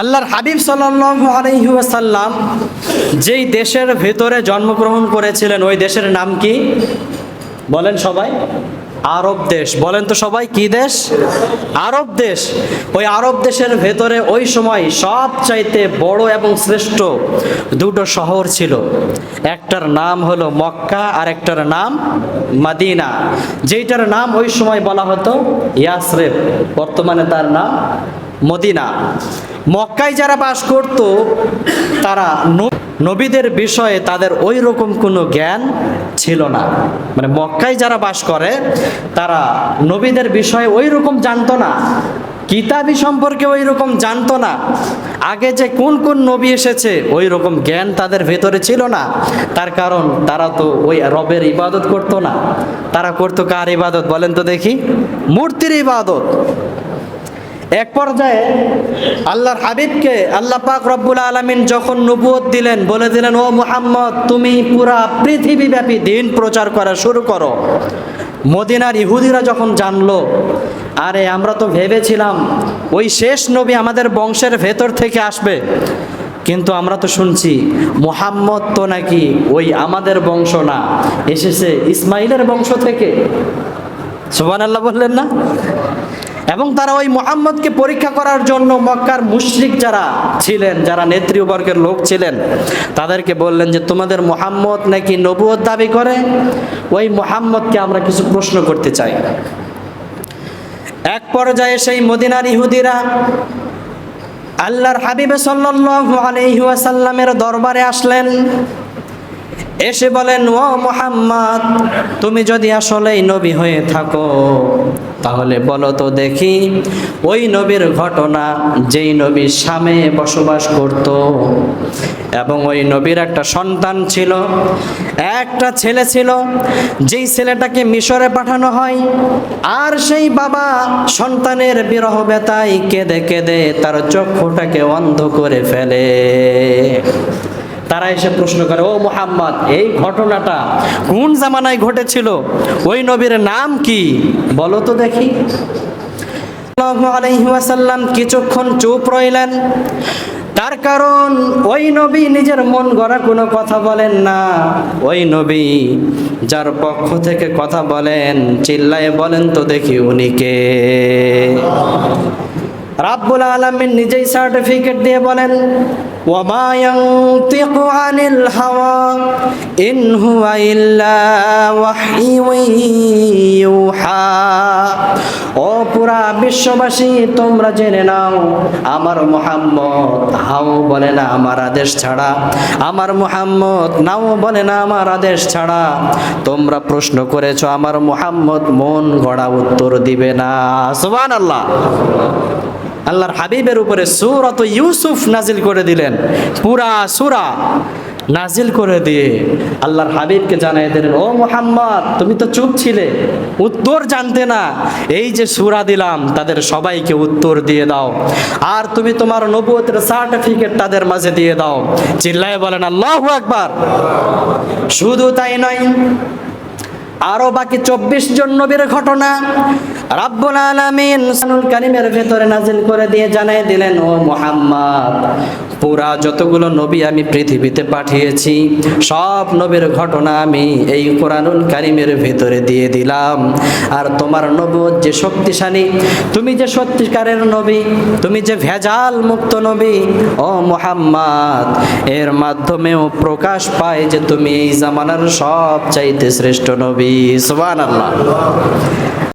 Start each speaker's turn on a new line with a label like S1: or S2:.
S1: আল্লাহর হাবিব সাল্লাল্লাহু আলাইহি ওয়াসাল্লাম যেই দেশের ভেতরে জন্মগ্রহণ করেছিলেন, ওই দেশের নাম কি? বলেন সবাই। আরব দেশ। বলেন তো সবাই, কি দেশ? আরব দেশ। ওই আরব দেশের ভেতরে ওই সময় সবচাইতে বড় এবং শ্রেষ্ঠ দুটো শহর ছিল। একটার নাম হলো মক্কা আর একটার নাম মাদিনা। যেইটার নাম ওই সময় বলা হতো ইয়াসরেব বর্তমানে তার নাম মদিনা। মক্কায় যারা বাস করত, তারা নবীদের বিষয়ে তাদের ওই রকম কোনো জ্ঞান ছিল না। মানে মক্কায় যারা বাস করে, তারা নবীদের বিষয়ে ওই রকম জানতো না। কিতাবি সম্পর্কে ওই রকম জানতো না। আগে যে কোন কোন নবী এসেছে ওই রকম জ্ঞান তাদের ভেতরে ছিল না। তার কারণ তারা তো ওই রবের ইবাদত করতো না। তারা করতো কার ইবাদত বলেন তো দেখি? মূর্তির ইবাদত। এক পর্যায়ে আল্লাহর হাবিবকে আল্লাহ পাক রব্বুল আলমিন যখন নবুয়ত দিলেন, বলে দিলেন, ও মুহাম্মদ, তুমি পুরা পৃথিবীব্যাপী দিন প্রচার করা শুরু করো। মদিনার ইহুদিরা যখন জানলো, আরে, আমরা তো ভেবেছিলাম ওই শেষ নবী আমাদের বংশের ভেতর থেকে আসবে, কিন্তু আমরা তো শুনছি মোহাম্মদ তো নাকি ওই আমাদের বংশ না, এসেছে ইসমাইলের বংশ থেকে। সুবান আল্লাহ বললেন না? এবং তারা ওই মোহাম্মদকে পরীক্ষা করার জন্য মক্কার মুশরিক যারা ছিলেন, যারা নেতৃবর্গের লোক ছিলেন, তাদেরকে বললেন যে, তোমাদের মোহাম্মদ নাকি নবুয়ত দাবি করে? ওই মোহাম্মদকে আমরা কিছু প্রশ্ন করতে চাই। এক পর্যায়ে সেই মদিনার ইহুদিরা আল্লাহর হাবিবে সাল্লাল্লাহু আলাইহি ওয়াসাল্লামের দরবারে আসলেন। এসে বলেন, ও মোহাম্মদ, তুমি যদি আসলেই নবী হয়ে থাকো, তাহলে বলো তো দেখি, ওই নবীর ঘটনা যেই নবী সামে বসবাস করত এবং ওই নবীর একটা সন্তান ছিল, একটা ছেলে ছিল, যেই ছেলেটাকে মিশরে পাঠানো হয়, আর সেই বাবা সন্তানের বিরহ বেতায় কেঁদে কেঁদে তার চক্ষুটাকে অন্ধ করে ফেলে। তারা এসে প্রশ্ন করে, ও মোহাম্মদ, এই ঘটনাটা কোন জামানায় ঘটেছিল? ওই নবীর নাম কি? বলো তো দেখি। কিছুক্ষণ চুপ রইলেন। তার কারণ, ওই নবী নিজের মন গড়া কোনো কথা বলেন না। ওই নবী যার পক্ষ থেকে কথা বলেন, চিল্লায় বলেন তো দেখি উনি কে। রাব্বুল আলামিন নিজেই সার্টিফিকেট দিয়ে বলেন ওয়ামা ইয়ানতিকু আনিল হাওয়া, ইন হুয়া ইল্লা ওয়াহয়ুন ইউহা। ও পুরা বিশ্ববাসী, তোমরা জেনে নাও, আমার মোহাম্মদ হাও বলে না আমার আদেশ ছাড়া। আমার মোহাম্মদ নাও বলে না আমার আদেশ ছাড়া। তোমরা প্রশ্ন করেছ, আমার মোহাম্মদ মন গড়া উত্তর দিবে না। সুবহানাল্লাহ। আল্লাহর হাবিবের উপরে সুরত ইউসুফ নাজিল করে দিলেন। পুরা সুরা নাজিল করে দিয়ে আল্লাহর হাবিবকে জানাই দিলেন, ও মোহাম্মদ, তুমি তো চুপ ছিলে, উত্তর জানতে না। এই যে সুরা দিলাম, তাদের সবাইকে উত্তর দিয়ে দাও। আর তুমি তোমার নবুয়তের সার্টিফিকেট তাদের মাঝে দিয়ে দাও। চিল্লায় বলেন, আল্লাহু আকবার। শুধু তাই নয়, আরও বাকি চব্বিশ জন নবীর ঘটনা রাব্বুল আলামিন সানুল কারিমের ভেতরে নাজিল করে দিয়ে জানাই দিলেন, ও মোহাম্মদ, পুরা যতগুলো নবী আমি পৃথিবীতে পাঠিয়েছি, সব নবীর ঘটনা আমি এই কোরআনুল কারিমের ভেতরে দিয়ে দিলাম। আর তোমার নবুয়ত যে শক্তিশালী, তুমি যে সত্যিকারের নবী, তুমি যে ভেজাল মুক্ত নবী, ও মোহাম্মদ, এর মাধ্যমেও প্রকাশ পায় যে তুমি এই জামানার সব চাইতে শ্রেষ্ঠ নবী। সুবহানাল্লাহ।